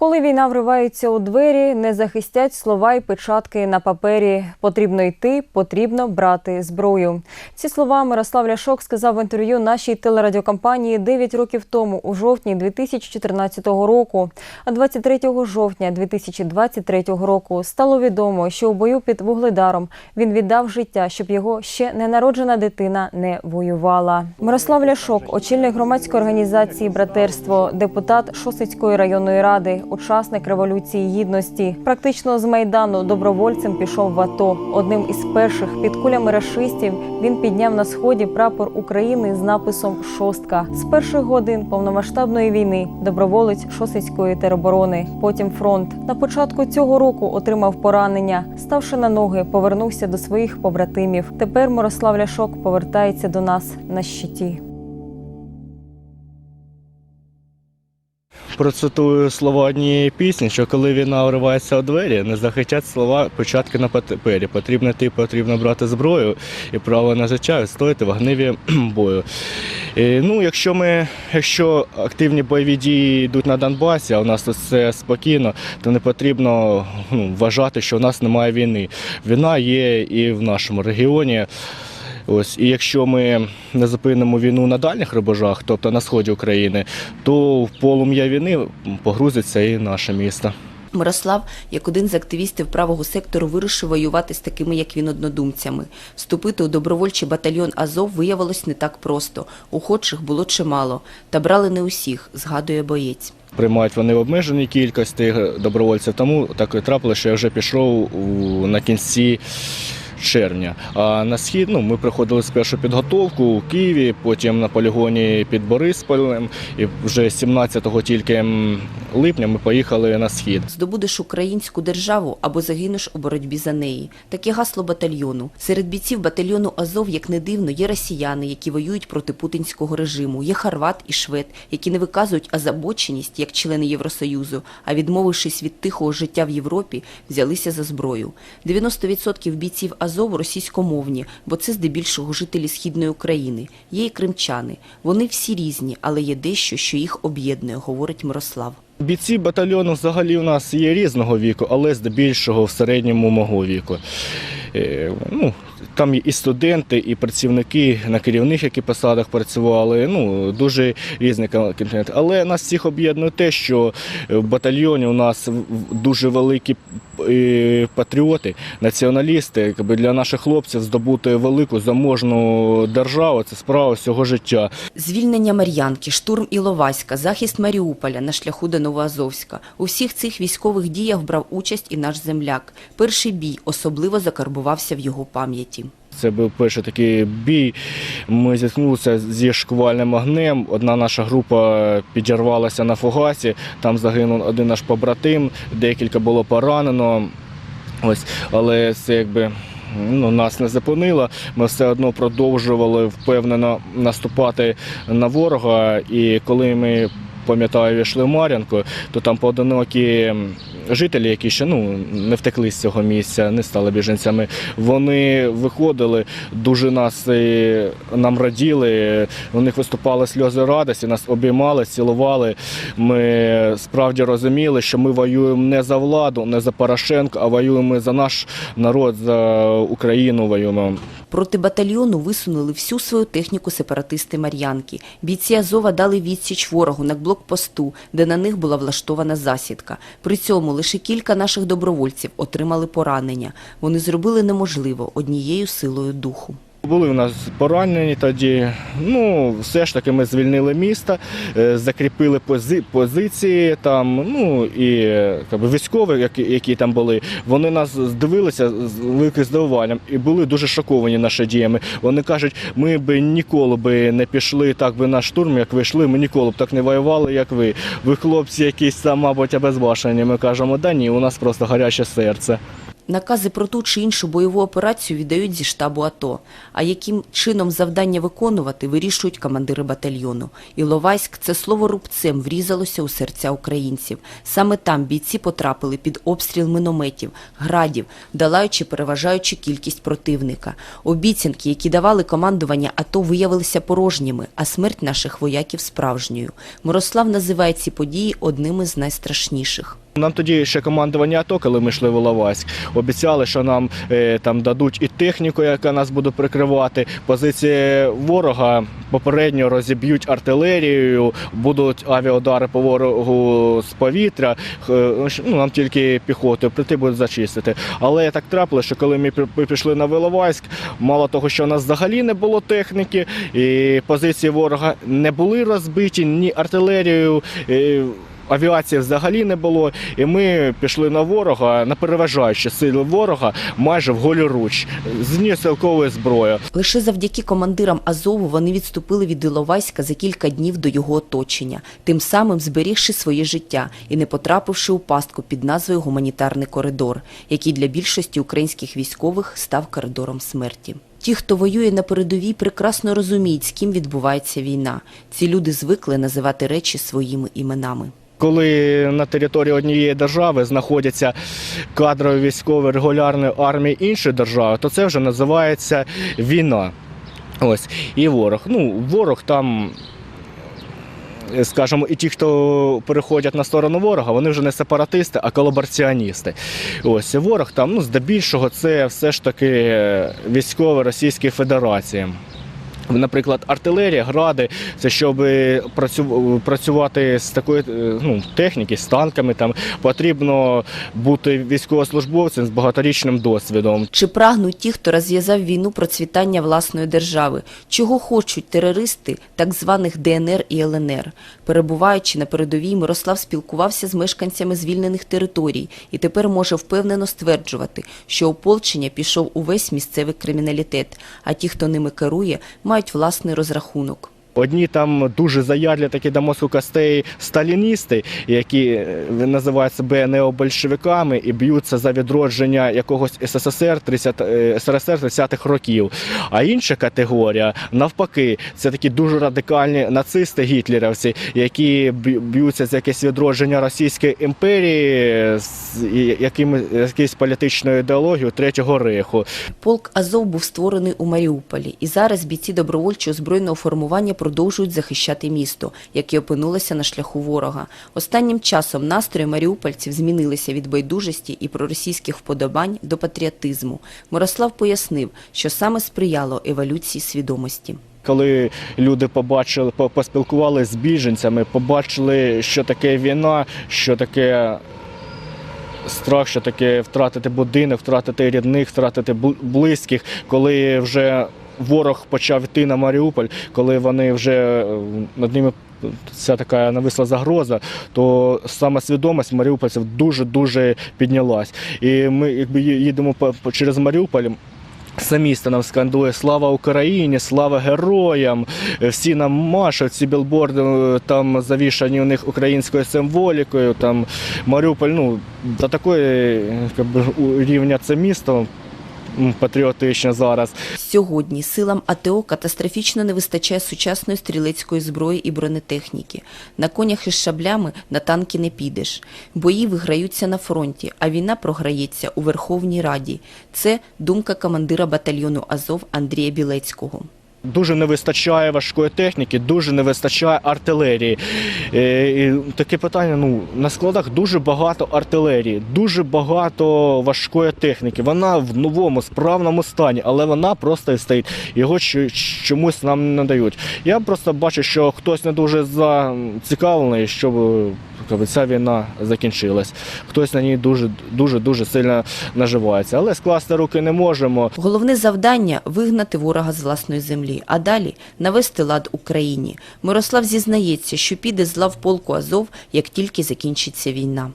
Коли війна вривається у двері, не захистять слова й печатки на папері. Потрібно йти, потрібно брати зброю. Ці слова Мирослав Ляшок сказав в інтерв'ю нашій телерадіокомпанії 9 років тому, у жовтні 2014 року. А 23 жовтня 2023 року стало відомо, що у бою під Вугледаром він віддав життя, щоб його ще ненароджена дитина не воювала. Мирослав Ляшок, очільник громадської організації Братерство, депутат Шосицької районної ради, учасник революції гідності. Практично з майдану добровольцем пішов в АТО. Одним із перших під кулями рашистів він підняв на сході прапор України з написом Шостка. З перших годин повномасштабної війни доброволець Шосицької тероборони. Потім фронт. На початку цього року отримав поранення. Ставши на ноги, повернувся до своїх побратимів. Тепер Мирослав Ляшок повертається до нас на щиті. Процитую слова однієї пісні, що коли війна вривається у двері, не захистять слова початки на папері. Потрібно йти, потрібно брати зброю і право на життя відстояти в гниві бою. І, ну, якщо ми, якщо активні бойові дії йдуть на Донбасі, а у нас тут все спокійно, то не потрібно ну, вважати, що у нас немає війни. Війна є і в нашому регіоні. Ось і якщо ми не зупинимо війну на дальніх рубежах, тобто на сході України, то в полум'я війни погрузиться і наше місто. Мирослав, як один з активістів правого сектору, вирішив воювати з такими, як він, однодумцями. Вступити у добровольчий батальйон Азов виявилось не так просто. Охочих було чимало, та брали не усіх, згадує боєць. Приймають вони в обмеженій кількості добровольців, тому так і трапилося, що я вже пішов на кінці червня. А на схід ну, ми проходили спершу підготовку у Києві, потім на полігоні під Борисполем. І вже 17 тільки липня ми поїхали на схід. Здобудеш українську державу або загинеш у боротьбі за неї. Таке гасло батальйону. Серед бійців батальйону Азов, як не дивно, є росіяни, які воюють проти путінського режиму. Є хорват і швед, які не виказують озабоченість як члени Євросоюзу, а відмовившись від тихого життя в Європі, взялися за зброю. 90% бійців Азов російськомовні, бо це здебільшого жителі східної України. Є і кримчани. Вони всі різні, але є дещо, що їх об'єднує, говорить Мирослав. Бійці батальйону взагалі у нас є різного віку, але здебільшого в середньому мого віку. Е, Ну, там є і студенти, і працівники на керівних які посадах працювали. Ну, дуже різний континент. Але нас всіх об'єднує те, що в батальйоні у нас дуже великі патріоти, націоналісти. Якби Для наших хлопців здобути велику заможну державу це справа всього життя. Звільнення Мар'янки, штурм Іловайська, захист Маріуполя на шляху до Новоазовська. У всіх цих військових діях брав участь і наш земляк. Перший бій особливо закарбувався в його пам'яті. Це був перший такий бій. Ми зіткнулися зі шквальним огнем. Одна наша група підірвалася на фугасі. Там загинув один наш побратим, декілька було поранено. Ось, але це якби. Ну, нас не зупинило. Ми все одно продовжували впевнено наступати на ворога. І коли ми пам'ятаю, йшли в Мар'янку, то там поодинокі жителі, які ще ну не втекли з цього місця, не стали біженцями. Вони виходили, дуже нас е, нам раділи. У них виступали сльози радості, нас обіймали, цілували. Ми справді розуміли, що ми воюємо не за владу, не за Порошенко, а воюємо за наш народ, за Україну воюємо. Проти батальйону висунули всю свою техніку сепаратисти Мар'янки. Бійці Азова дали відсіч ворогу на блокпосту, де на них була влаштована засідка. При цьому лише кілька наших добровольців отримали поранення. Вони зробили неможливо однією силою духу. Були у нас поранені тоді. Ну, все ж таки ми звільнили місто, е, закріпили пози- позиції там. Ну і е, якби, військові, які, які там були, вони нас здивилися з великим здивуванням і були дуже шоковані нашими діями. Вони кажуть, ми би ніколи би не пішли так би на штурм, як ви йшли, ми ніколи б так не воювали, як ви. Ви хлопці якісь там, мабуть, обезбашені. Ми кажемо, да ні, у нас просто гаряче серце. Накази про ту чи іншу бойову операцію віддають зі штабу АТО. А яким чином завдання виконувати, вирішують командири батальйону. Іловайськ – це слово рубцем врізалося у серця українців. Саме там бійці потрапили під обстріл минометів, градів, долаючи переважаючу кількість противника. Обіцянки, які давали командування АТО, виявилися порожніми, а смерть наших вояків справжньою. Мирослав називає ці події одними з найстрашніших. Нам тоді ще командування АТО, коли ми йшли в Іловайськ, обіцяли, що нам е, там дадуть і техніку, яка нас буде прикривати. Позиції ворога попередньо розіб'ють артилерією, будуть авіаудари по ворогу з повітря. Е, ну, нам тільки піхотою прийти будуть зачистити. Але так трапилося, що коли ми пішли на Іловайськ, мало того, що у нас взагалі не було техніки, і позиції ворога не були розбиті ні артилерією. Авіації взагалі не було, і ми пішли на ворога, на переважаючі сили ворога, майже в голі руч, з несілковою зброєю. Лише завдяки командирам Азову вони відступили від Іловайська за кілька днів до його оточення, тим самим зберігши своє життя і не потрапивши у пастку під назвою Гуманітарний коридор, який для більшості українських військових став коридором смерті. Ті, хто воює на передовій, прекрасно розуміють, з ким відбувається війна. Ці люди звикли називати речі своїми іменами. Коли на території однієї держави знаходяться кадрові військові регулярної армії іншої держави, то це вже називається війна. Ось і ворог. Ну, ворог там. Скажімо, і ті, хто переходять на сторону ворога, вони вже не сепаратисти, а колабораціоністи. Ось ворог там, ну, здебільшого, це все ж таки військові Російської Федерації. Наприклад, артилерія, гради, це щоб працю- працювати з такої е, ну, техніки, з танками, там потрібно бути військовослужбовцем з багаторічним досвідом. Чи прагнуть ті, хто розв'язав війну процвітання власної держави? Чого хочуть терористи так званих ДНР і ЛНР? Перебуваючи на передовій, Мирослав спілкувався з мешканцями звільнених територій і тепер може впевнено стверджувати, що ополчення пішов увесь місцевий криміналітет, а ті, хто ними керує, мають власний розрахунок. Одні там дуже заядлі такі до мозку костей сталіністи, які е, називають себе необольшевиками і б'ються за відродження якогось СССР 30, е, СРСР 30-х років. А інша категорія, навпаки, це такі дуже радикальні нацисти, гітлерівці, які б'ються за якесь відродження Російської імперії з якими, якоюсь політичною ідеологією Третього рейху. Полк Азов був створений у Маріуполі, і зараз бійці добровольчого збройного формування продовжують захищати місто, яке опинилося на шляху ворога. Останнім часом настрої маріупольців змінилися від байдужості і проросійських вподобань до патріотизму. Мирослав пояснив, що саме сприяло еволюції свідомості. Коли люди побачили, по- поспілкувалися з біженцями, побачили, що таке війна, що таке страх, що таке втратити будинок, втратити рідних, втратити близьких, коли вже ворог почав йти на Маріуполь, коли вони вже е, над ними. Ця така нависла загроза, то саме свідомість маріупольців дуже дуже піднялась. І ми, якби їдемо через Маріуполь, все місто нам скандує Слава Україні, слава героям. Е, Всі нам машуть, ці білборди е, там завішані у них українською символікою. Там Маріуполь, ну до такої рівня це місто патріотичне зараз. Сьогодні силам АТО катастрофічно не вистачає сучасної стрілецької зброї і бронетехніки. На конях із шаблями на танки не підеш. Бої виграються на фронті, а війна програється у Верховній Раді. Це думка командира батальйону Азов Андрія Білецького. Дуже не вистачає важкої техніки, дуже не вистачає артилерії. Е, І таке питання: ну на складах дуже багато артилерії, дуже багато важкої техніки. Вона в новому справному стані, але вона просто стоїть. Його чомусь нам не дають. Я просто бачу, що хтось не дуже зацікавлений, щоб е, ця війна закінчилась. Хтось на ній дуже дуже дуже сильно наживається. Але скласти руки не можемо. Головне завдання вигнати ворога з власної землі, а далі навести лад Україні. Мирослав зізнається, що піде з лав полку Азов, як тільки закінчиться війна.